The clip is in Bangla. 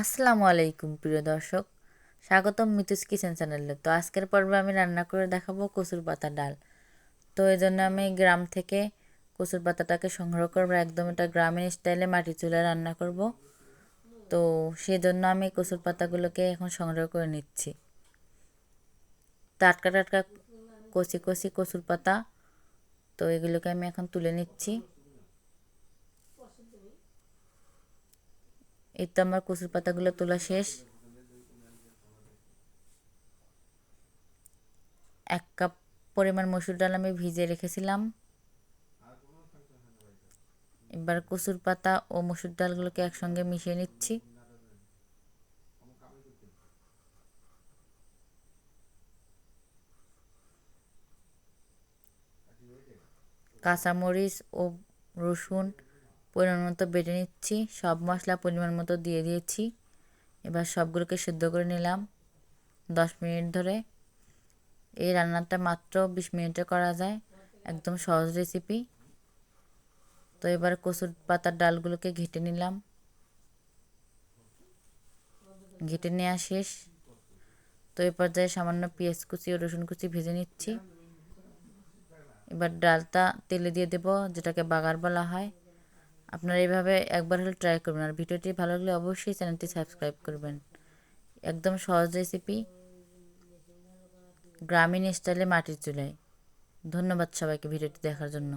আসসালামু আলাইকুম, প্রিয় দর্শক। স্বাগতম মিতুস কিচেন চ্যানেলে। তো আজকের পর্বে আমি রান্না করে দেখাবো কচুর পাতা ডাল। তো এই জন্য আমি গ্রাম থেকে কচুর পাতাটাকে সংগ্রহ করব। একদম এটা গ্রামীণ স্টাইলে মাটি চুলে রান্না করব। তো সেই জন্য আমি কচুর পাতাগুলোকে এখন সংগ্রহ করে নিচ্ছি। টাটকা টাটকা কচি কচি কচুর পাতা। তো এগুলোকে আমি এখন তুলে নিচ্ছি। এই তো আমার কচুর পাতাগুলো তোলা শেষ এক কাপ পরিমাণ মসুর ডাল আমি ভিজে রেখেছিলাম এবার কচুর পাতা ও মসুর ডালগুলোকে একসঙ্গে মিশিয়ে নিচ্ছি কাঁচামরিচ ও রসুন পরিমাণ মতো বেটে নিচ্ছি। সব মশলা পরিমাণ মতো দিয়ে দিয়েছি। এবার সবগুলোকে সেদ্ধ করে নিলাম দশ মিনিট ধরে। এই রান্নাটা মাত্র বিশ মিনিটে করা যায়। একদম সহজ রেসিপি তো এবার কচুর পাতার ডালগুলোকে ঘেটে নিলাম। ঘেটে নেওয়া শেষ। তো এই পর্যায়ে সামান্য পেঁয়াজ কুচি ও রসুন কুচি ভেজে নিচ্ছি। এবার ডালটা তেলে দিয়ে দেব, যেটাকে বাগার বলা হয়। আপনারা এইভাবে একবার হলে ট্রাই করবেন। আর ভিডিওটি ভালো লাগলে অবশ্যই চ্যানেলটি সাবস্ক্রাইব করবেন। একদম সহজ রেসিপি গ্রামীণ স্টাইলে মাটির চুলায়। ধন্যবাদ সবাইকে ভিডিওটি দেখার জন্য।